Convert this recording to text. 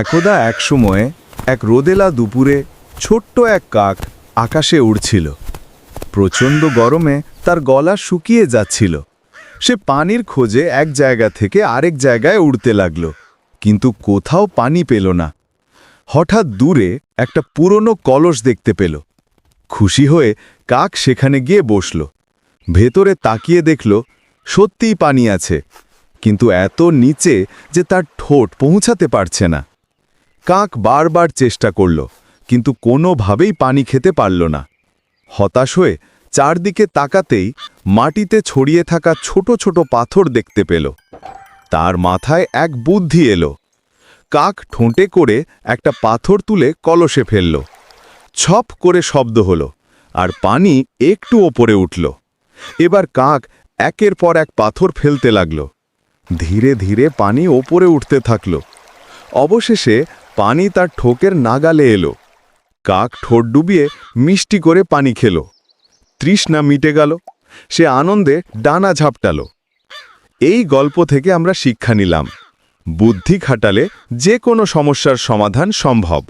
একদা এক সময়ে এক রোদেলা দুপুরে ছোট্ট এক কাক আকাশে উড়ছিল। প্রচণ্ড গরমে তার গলা শুকিয়ে যাচ্ছিল। সে পানির খোঁজে এক জায়গা থেকে আরেক জায়গায় উড়তে লাগল, কিন্তু কোথাও পানি পেল না। হঠাৎ দূরে একটা পুরনো কলস দেখতে পেল। খুশি হয়ে কাক সেখানে গিয়ে বসল। ভেতরে তাকিয়ে দেখল, সত্যিই পানি আছে, কিন্তু এত নিচে যে তার ঠোঁট পৌঁছাতে পারছে না। কাক বারবার চেষ্টা করল, কিন্তু কোনোভাবেই পানি খেতে পারল না। হতাশ হয়ে চারদিকে তাকাতেই মাটিতে ছড়িয়ে থাকা ছোট ছোট পাথর দেখতে পেল। তার মাথায় এক বুদ্ধি এলো। কাক ঠোঁটে করে একটা পাথর তুলে কলসে ফেলল। ছপ করে শব্দ হলো, আর পানি একটু ওপরে উঠল। এবার কাক একের পর এক পাথর ফেলতে লাগল। ধীরে ধীরে পানি ওপরে উঠতে থাকল। অবশেষে পানি তার ঠোকের নাগালে এলো। কাক ঠোঁট ডুবিয়ে মিষ্টি করে পানি খেল। তৃষ্ণা মিটে গেল। সে আনন্দে ডানা ঝাপটাল। এই গল্প থেকে আমরা শিক্ষা নিলাম। বুদ্ধি খাটালে যে কোনো সমস্যার সমাধান সম্ভব।